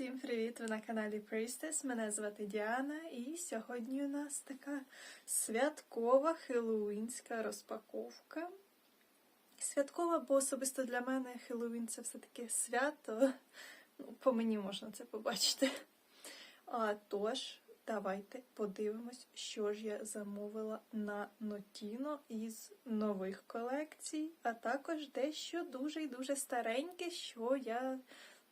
Всім привіт! Ви на каналі Priestess. Мене звати Діана, і сьогодні у нас така святкова хеллоуінська розпаковка. Святкова, бо особисто для мене Хеллоуін це все-таки свято. Ну, по мені можна це побачити. А, тож, давайте подивимось, що ж я замовила на Notino із нових колекцій, а також дещо дуже і дуже стареньке, що я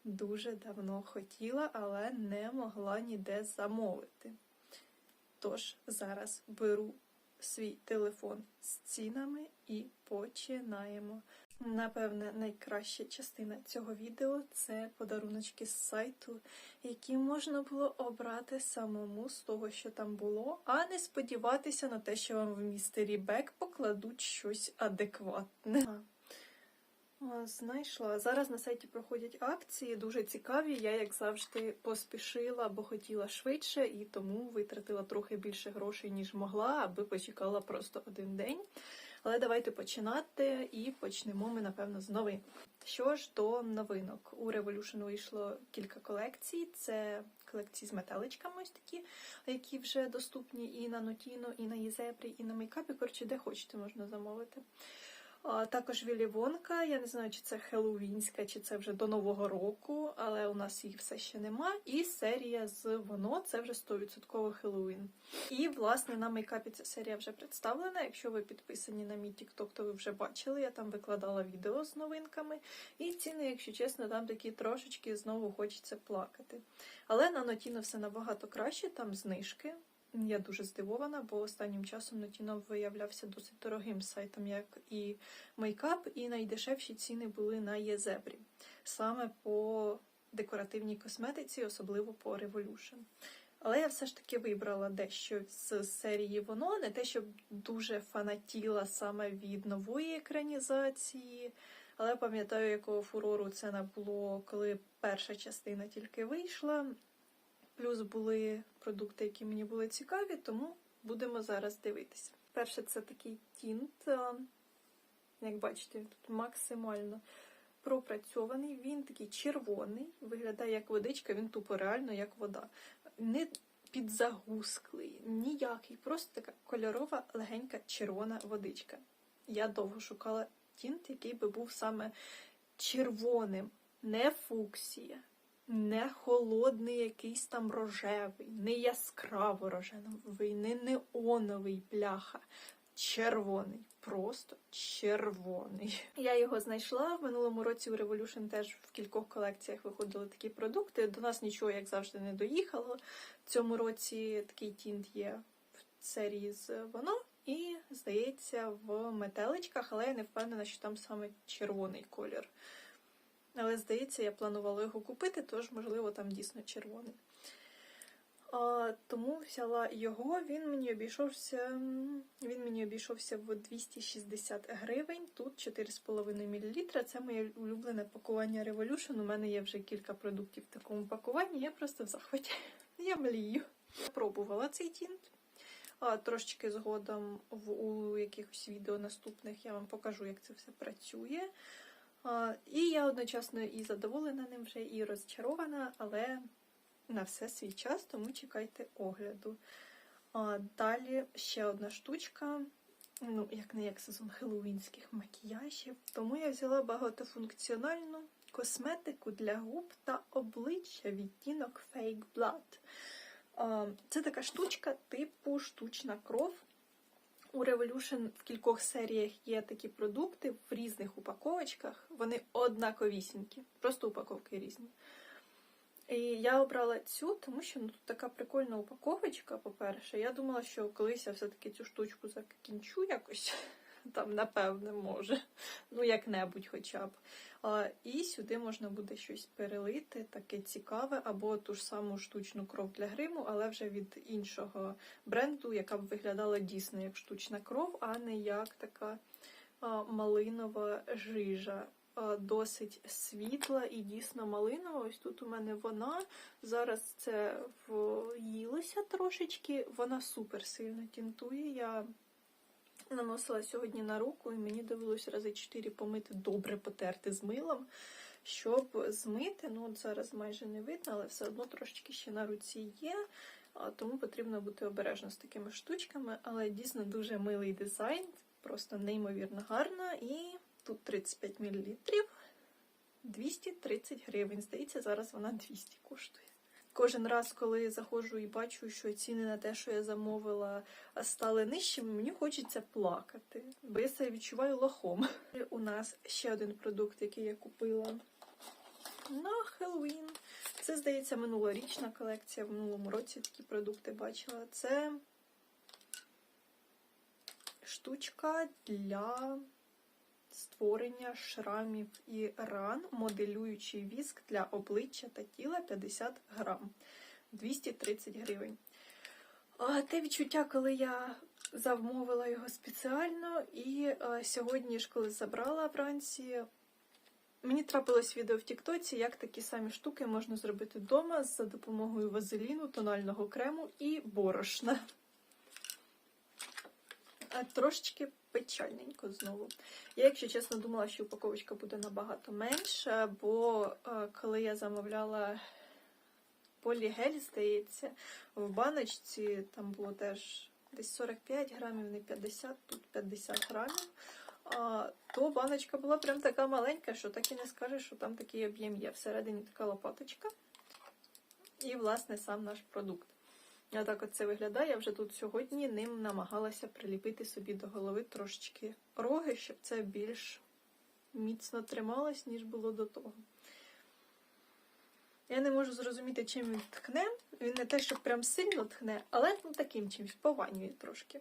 дуже давно хотіла, але не могла ніде замовити. Тож зараз беру свій телефон з цінами і починаємо. Напевне, найкраща частина цього відео це подаруночки з сайту, які можна було обрати самому з того, що там було, а не сподіватися на те, що вам в містері Бек покладуть щось адекватне. Знайшла. Зараз на сайті проходять акції, дуже цікаві. Я, як завжди, поспішила, бо хотіла швидше, і тому витратила трохи більше грошей, ніж могла, аби почекала просто один день. Але давайте починати і почнемо ми, напевно, з новин. Що ж до новинок? У Revolution вийшло кілька колекцій. Це колекції з метеличками, ось такі, які вже доступні і на Notino, і на Єзепрі, і на мейкапі. Коротше, де хочете, можна замовити. Також Вілі Вонка. Я не знаю, чи це хеллоуінська, чи це вже до Нового року, але у нас їх все ще нема. І серія з воно це вже 100% Хеллоуін. І, власне, на мейкапі ця серія вже представлена. Якщо ви підписані на мій TikTok, то ви вже бачили. Я там викладала відео з новинками. І ціни, якщо чесно, там такі трошечки знову хочеться плакати. Але на Notino все набагато краще, там знижки. Я дуже здивована, бо останнім часом Notino виявлявся досить дорогим сайтом, як і мейкап, і найдешевші ціни були на Єзебрі, саме по декоративній косметиці, особливо по Revolution. Але я все ж таки вибрала дещо з серії воно, не те, щоб дуже фанатіла саме від нової екранізації. Але пам'ятаю, якого фурору це набуло, коли перша частина тільки вийшла. Плюс були продукти, які мені були цікаві, тому будемо зараз дивитися. Перше, це такий тінт. е, Як бачите, він тут максимально пропрацьований. Він такий червоний, виглядає як водичка, він тупо реально як вода. Не підзагусклий, ніякий, просто така кольорова, легенька червона водичка. Я довго шукала тінт, який би був саме червоним, не фуксія не холодний якийсь там рожевий, не яскраво рожевий, не неоновий бляха. Червоний, просто червоний. Я його знайшла в минулому році у Revolution теж в кількох колекціях виходили такі продукти. До нас нічого, як завжди, не доїхало. В цьому році такий тінт є в серії з воно, і, здається, в метеличках, але я не впевнена, що там саме червоний колір. Але, здається, я планувала його купити, тож, можливо, там дійсно червоний. А, Тому взяла його, він мені обійшовся він мені обійшовся в 260 гривень. Тут 4,5 мл. Це моє улюблене пакування Revolution. У мене є вже кілька продуктів в такому пакуванні, я просто в захваті. Я млію. Пробувала цей тінт. А, Трошечки згодом в у якихось відео наступних я вам покажу, як це все працює. І я одночасно і задоволена ним вже, і розчарована, але на все свій час, тому чекайте огляду. Далі ще одна штучка, ну, як не як сезон хеллоуінських макіяжів. Тому я взяла багатофункціональну косметику для губ та обличчя відтінок Fake Blood. Це така штучка типу штучна кров. У Revolution в кількох серіях є такі продукти в різних упаковочках. Вони однаковісінькі, просто упаковки різні. І я обрала цю, тому що ну, тут така прикольна упаковочка, по-перше. Я думала, що колись я все-таки цю штучку закінчу якось. Там, напевне, може. Ну, як-небудь хоча б. А, І сюди можна буде щось перелити, таке цікаве, або ту ж саму штучну кров для гриму, але вже від іншого бренду, яка б виглядала дійсно як штучна кров, а не як така а, малинова жижа. Досить світла і дійсно малинова. Ось тут у мене вона. Зараз це в'їлося трошечки. Вона супер сильно тінтує. Я наносила сьогодні на руку, і мені довелося рази 4 помити, добре потерти з милом, щоб змити. Ну, от зараз майже не видно, але все одно трошечки ще на руці є. Тому потрібно бути обережно з такими штучками, але дійсно дуже милий дизайн, просто неймовірно гарно. І тут 35 мл, 230 гривень. Здається, зараз вона 200 коштує. Кожен раз, коли заходжу і бачу, що ціни на те, що я замовила, стали нижчими, мені хочеться плакати, бо я себе відчуваю лохом. У нас ще один продукт, який я купила на Хеллоуін. Це, здається, минулорічна колекція. В минулому році такі продукти бачила. Це штучка для створення шрамів і ран, моделюючий віск для обличчя та тіла 50 грам 230 гривень. А те відчуття, коли я замовила його спеціально, і а, сьогодні ж, коли забрала вранці, мені трапилось відео в Тіктоці, як такі самі штуки можна зробити вдома за допомогою вазеліну, тонального крему і борошна. А трошечки печальненько знову. Я, якщо чесно, думала, що упаковочка буде набагато менша, бо е, коли я замовляла полігель, здається, в баночці там було теж десь 45 грамів, не 50, тут 50 грамів. То баночка була прям така маленька, що так і не скажеш, що там такий об'єм є. Всередині така лопаточка. І, власне, сам наш продукт. А так от це виглядає. Я вже тут сьогодні ним намагалася приліпити собі до голови трошечки роги, щоб це більш міцно трималось, ніж було до того. Я не можу зрозуміти, чим він тхне. Він не те, що прям сильно тхне, але ну, таким чимось пованює трошки.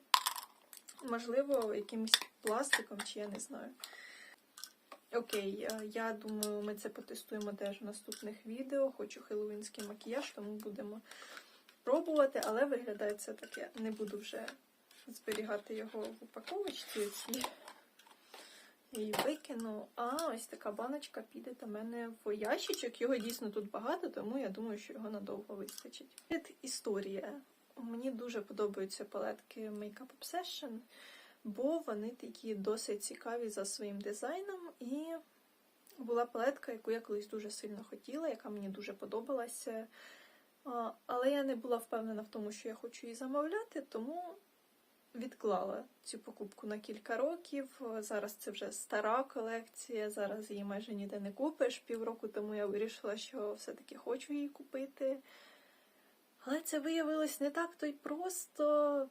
Можливо, якимось пластиком, чи я не знаю. Окей, е, я думаю, ми це потестуємо теж в наступних відео. Хочу хеллоуінський макіяж, тому будемо пробувати, але виглядає це таке. Не буду вже зберігати його в упаковочці. Оці. І викину. А, ось така баночка піде до мене в ящичок. Його дійсно тут багато, тому я думаю, що його надовго вистачить. Це історія. Мені дуже подобаються палетки Makeup Obsession, бо вони такі досить цікаві за своїм дизайном. І була палетка, яку я колись дуже сильно хотіла, яка мені дуже подобалася. Але я не була впевнена в тому, що я хочу її замовляти, тому відклала цю покупку на кілька років. Зараз це вже стара колекція, зараз її майже ніде не купиш. Півроку тому я вирішила, що все-таки хочу її купити. Але це виявилось не так то й просто.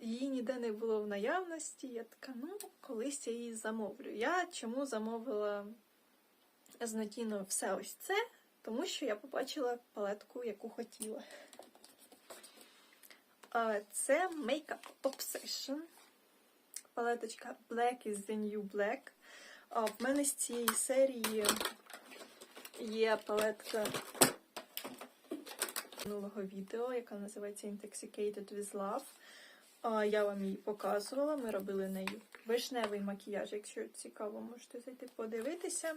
Її ніде не було в наявності. Я така, ну, колись я її замовлю. Я чому замовила з Notino все ось це? Тому що я побачила палетку, яку хотіла. Це Makeup Obsession. Палеточка Black is the New Black. В мене з цієї серії є палетка минулого відео, яка називається Intoxicated with Love. Я вам її показувала. Ми робили нею вишневий макіяж. Якщо цікаво, можете зайти подивитися.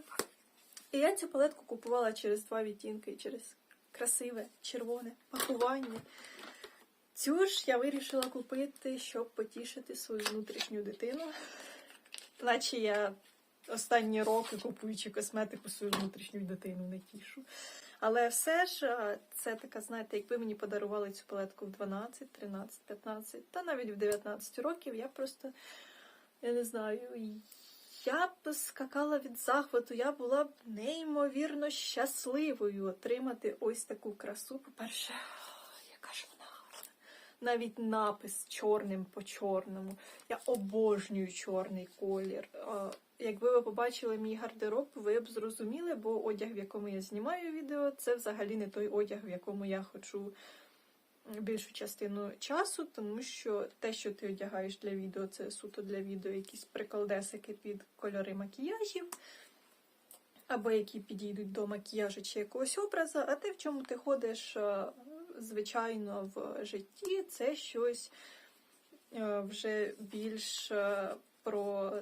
І я цю палетку купувала через два відтінки, через красиве червоне пакування. Цю ж я вирішила купити, щоб потішити свою внутрішню дитину. Наче я останні роки, купуючи косметику, свою внутрішню дитину не тішу. Але все ж це така, знаєте, якби мені подарували цю палетку в 12, 13, 15 та навіть в 19 років, я просто, я не знаю, я б скакала від захвату, я була б неймовірно щасливою отримати ось таку красу. По-перше, яка ж вона гарна. Навіть напис чорним по чорному. Я обожнюю чорний колір. Якби ви побачили мій гардероб, ви б зрозуміли, бо одяг, в якому я знімаю відео, це взагалі не той одяг, в якому я хочу більшу частину часу, тому що те, що ти одягаєш для відео, це суто для відео якісь приколдесики під кольори макіяжів, або які підійдуть до макіяжу чи якогось образу, а те, в чому ти ходиш, звичайно, в житті, це щось вже більш про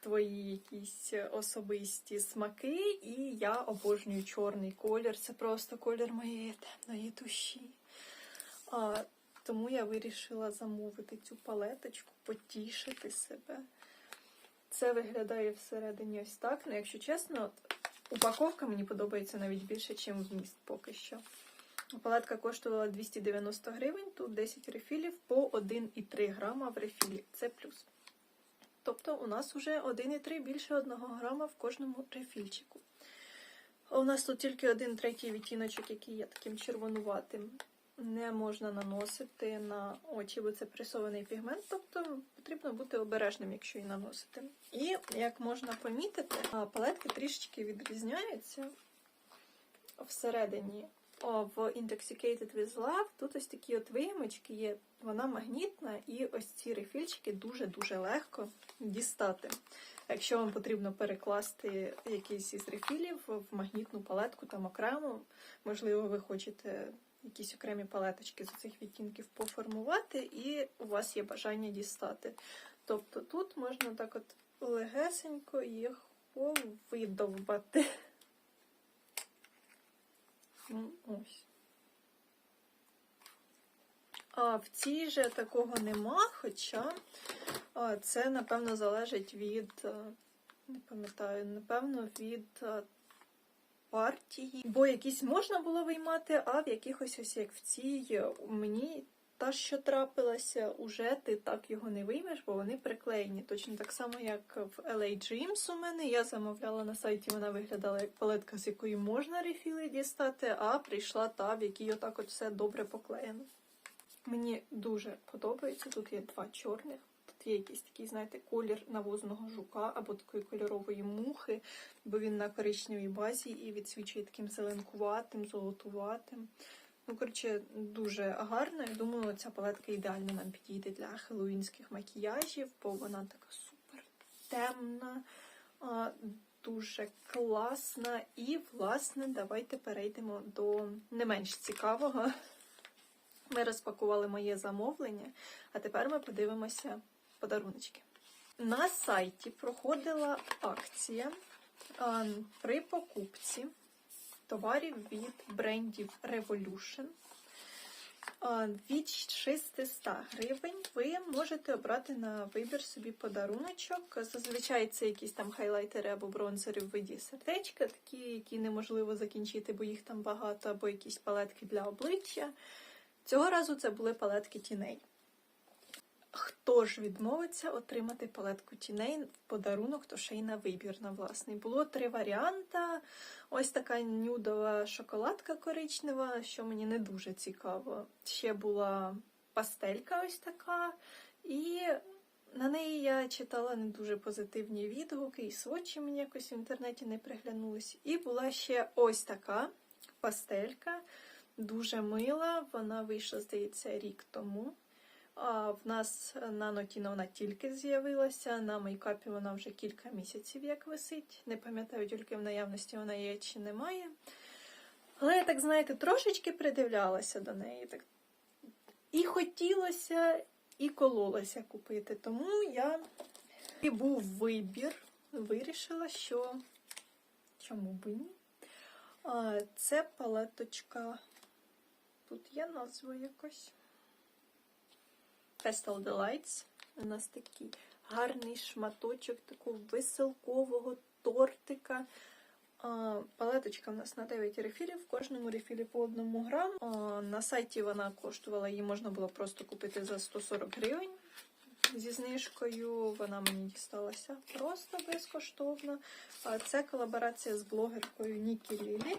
твої якісь особисті смаки, і я обожнюю чорний колір. Це просто колір моєї темної душі. А, Тому я вирішила замовити цю палеточку, потішити себе. Це виглядає всередині ось так. Ну, якщо чесно, упаковка мені подобається навіть більше, ніж вміст поки що. Палетка коштувала 290 гривень, тут 10 рефілів по 1,3 грама в рефілі. Це плюс. Тобто у нас вже 1,3 більше 1 грама в кожному рефільчику. У нас тут тільки один третій відтіночок, який є таким червонуватим. Не можна наносити на очі, бо це пресований пігмент, тобто потрібно бути обережним, якщо її наносити. І як можна помітити, палетки трішечки відрізняються всередині. О, в Intoxicated with Love тут ось такі от виємочки є, вона магнітна, і ось ці рефільчики дуже-дуже легко дістати. Якщо вам потрібно перекласти якийсь із рефілів в магнітну палетку там окремо, можливо, ви хочете якісь окремі палеточки з цих відтінків поформувати, і у вас є бажання дістати. Тобто тут можна так от легесенько їх видовбати. Ну, Ось. А в цій же такого нема, хоча це, напевно, залежить від, е, не пам'ятаю, напевно, від е, партії. Бо якісь можна було виймати, а в якихось ось як в цій е, мені та, що трапилася, уже ти так його не виймеш, бо вони приклеєні. Точно так само, як в LA Dreams у мене. Я замовляла на сайті, вона виглядала як палетка, з якої можна рефіли дістати, а прийшла та, в якій отак от все добре поклеєно. Мені дуже подобається. Тут є два чорних. Тут є якийсь такий, знаєте, колір навозного жука або такої кольорової мухи, бо він на коричневій базі і відсвічує таким зеленкуватим, золотуватим. Ну, коротше, дуже гарно. Я думаю, ця палетка ідеально нам підійде для хеллоуінських макіяжів, бо вона така супер темна, дуже класна. І, власне, давайте перейдемо до не менш цікавого. Ми розпакували моє замовлення, а тепер ми подивимося подаруночки. На сайті проходила акція при покупці товарів від брендів Revolution. Від 600 гривень ви можете обрати на вибір собі подаруночок. Зазвичай це якісь там хайлайтери або бронзери в виді сердечка, такі, які неможливо закінчити, бо їх там багато, або якісь палетки для обличчя. Цього разу це були палетки тіней. Хто ж відмовиться отримати палетку тіней в подарунок, то ще й на вибір на власний. Було три варіанти. Ось така нюдова шоколадка коричнева, що мені не дуже цікаво. Ще була пастелька ось така. І на неї я читала не дуже позитивні відгуки, і свочі мені якось в інтернеті не приглянулись. І була ще ось така пастелька. Дуже мила, вона вийшла, здається, рік тому. А в нас на Нотіно вона тільки з'явилася, на мейкапі вона вже кілька місяців як висить. Не пам'ятаю, тільки в наявності вона є чи немає. Але я так, знаєте, трошечки придивлялася до неї. Так. І хотілося, і кололося купити. Тому я і був вибір, вирішила, що чому б ні. Це палеточка. Тут є назва якось. Pestel Delights. У нас такий гарний шматочок такого веселкового тортика. Палеточка у нас на 9 рефілів, в кожному рефілі по 1 грам. На сайті вона коштувала, її можна було просто купити за 140 гривень зі знижкою. Вона мені дісталася просто безкоштовно. Це колаборація з блогеркою Нікі Лілі,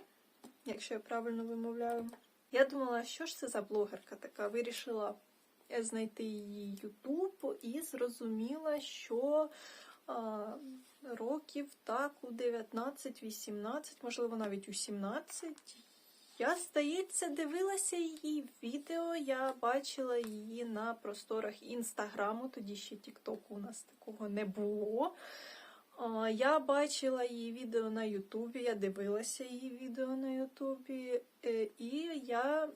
якщо я правильно вимовляю. Я думала, що ж це за блогерка така. Вирішила знайти її Ютуб і зрозуміла, що а, років так у 19-18, можливо, навіть у 17. Я, здається, дивилася її відео. Я бачила її на просторах інстаграму, тоді ще Тіктоку у нас такого не було. Я бачила її відео на Ютубі, я дивилася її відео на Ютубі, е, і я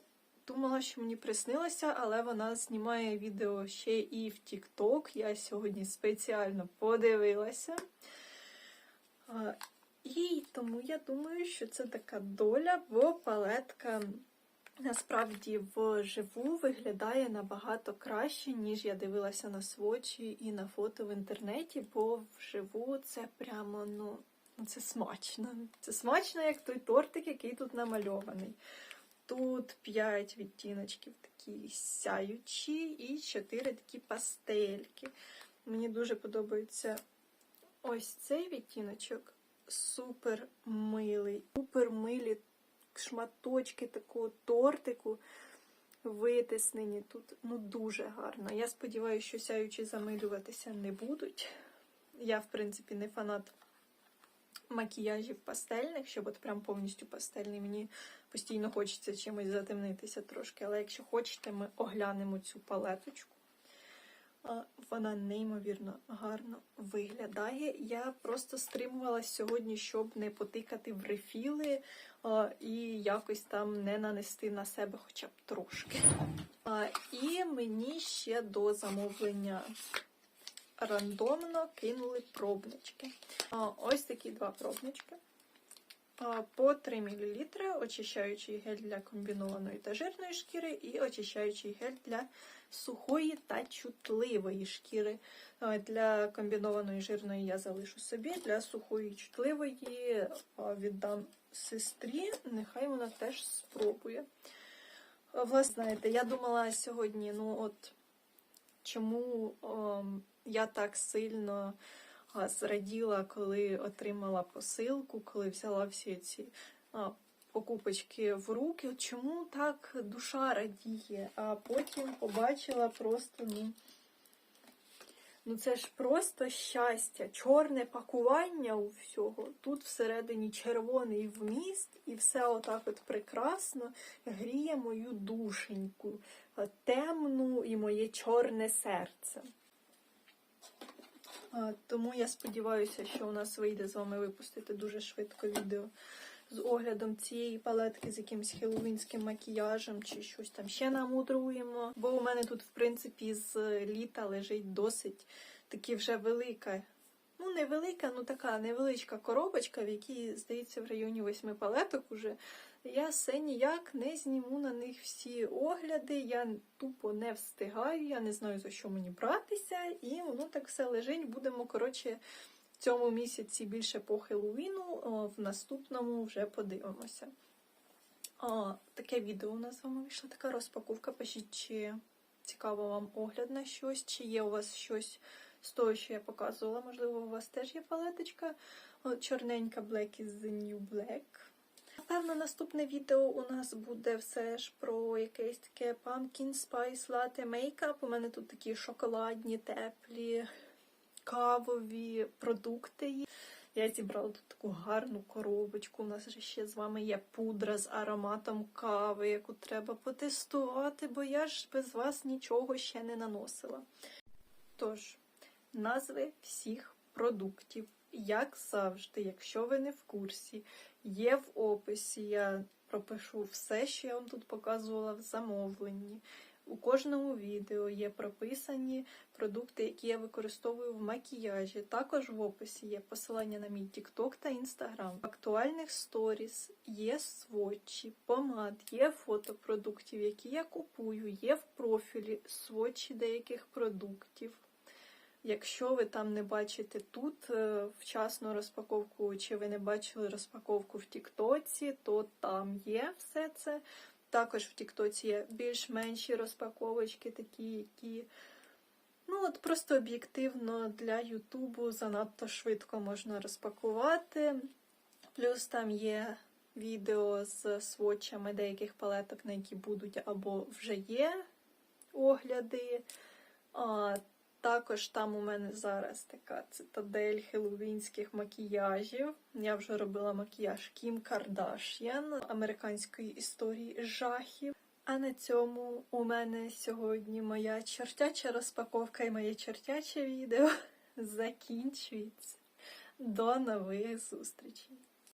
думала, що мені приснилося, але вона знімає відео ще і в TikTok. Я сьогодні спеціально подивилася. І тому я думаю, що це така доля, бо палетка насправді вживу виглядає набагато краще, ніж я дивилася на свочі і на фото в інтернеті, бо вживу це прямо, ну, це смачно. Це смачно, як той тортик, який тут намальований. Тут 5 відтіночків такі сяючі і 4 такі пастельки. Мені дуже подобається ось цей відтіночок. Супер милий, супер милі шматочки такого тортику витиснені тут. Ну, дуже гарно. Я сподіваюся, що сяючі замилюватися не будуть. Я, в принципі, не фанат макіяжів пастельних, щоб от прям повністю пастельний. Мені постійно хочеться чимось затемнитися трошки. Але якщо хочете, ми оглянемо цю палеточку. Вона неймовірно гарно виглядає. Я просто стримувалась сьогодні, щоб не потикати в рефіли і якось там не нанести на себе хоча б трошки. І мені ще до замовлення рандомно кинули пробнички. Ось такі два пробнички. По 3 мл очищаючий гель для комбінованої та жирної шкіри і очищаючий гель для сухої та чутливої шкіри. Для комбінованої жирної я залишу собі, для сухої і чутливої віддам сестрі, нехай вона теж спробує. Власне, знаєте, я думала сьогодні, ну от чому ем, я так сильно зраділа, коли отримала посилку, коли взяла всі ці покупочки в руки. Чому так душа радіє? А потім побачила просто, ну, ну це ж просто щастя, чорне пакування у всього. Тут всередині червоний вміст, і все отак от прекрасно гріє мою душеньку, темну і моє чорне серце. Тому я сподіваюся, що у нас вийде з вами випустити дуже швидко відео з оглядом цієї палетки, з якимось хеллоуінським макіяжем чи щось там ще намудруємо. Бо у мене тут, в принципі, з літа лежить досить таки вже велика. Ну, не велика, ну така невеличка коробочка, в якій, здається, в районі восьми палеток уже. Я все ніяк не зніму на них всі огляди, я тупо не встигаю, я не знаю, за що мені братися, і воно так все лежить. Будемо, коротше, в цьому місяці більше по Хеллоуіну, в наступному вже подивимося. О, таке відео у нас з вами вийшла така розпаковка. Пишіть, чи цікаво вам огляд на щось, чи є у вас щось з того, що я показувала. Можливо, у вас теж є палеточка. Чорненька Black is the New Black. Напевно, наступне відео у нас буде все ж про якесь таке pumpkin spice latte makeup. У мене тут такі шоколадні, теплі, кавові продукти. Я зібрала тут таку гарну коробочку. У нас ще з вами є пудра з ароматом кави, яку треба потестувати, бо я ж без вас нічого ще не наносила. Тож, назви всіх продуктів, як завжди, якщо ви не в курсі, є в описі. Я пропишу все, що я вам тут показувала в замовленні. У кожному відео є прописані продукти, які я використовую в макіяжі. Також в описі є посилання на мій TikTok та Instagram. В актуальних сторіс є сводчі, помад, є фото продуктів, які я купую, є в профілі сводчі деяких продуктів. Якщо ви там не бачите тут е, вчасну розпаковку, чи ви не бачили розпаковку в Тіктоці, то там є все це. Також в Тіктоці є більш-менші розпаковочки, такі, які ну от просто об'єктивно для Ютубу занадто швидко можна розпакувати. Плюс там є відео з сводчами деяких палеток, на які будуть або вже є огляди. Також там у мене зараз така цитадель хеллоуінських макіяжів. Я вже робила макіяж Кім Кардаш'ян американської історії жахів. А на цьому у мене сьогодні моя чортяча розпаковка і моє чортяче відео закінчується. До нових зустрічей!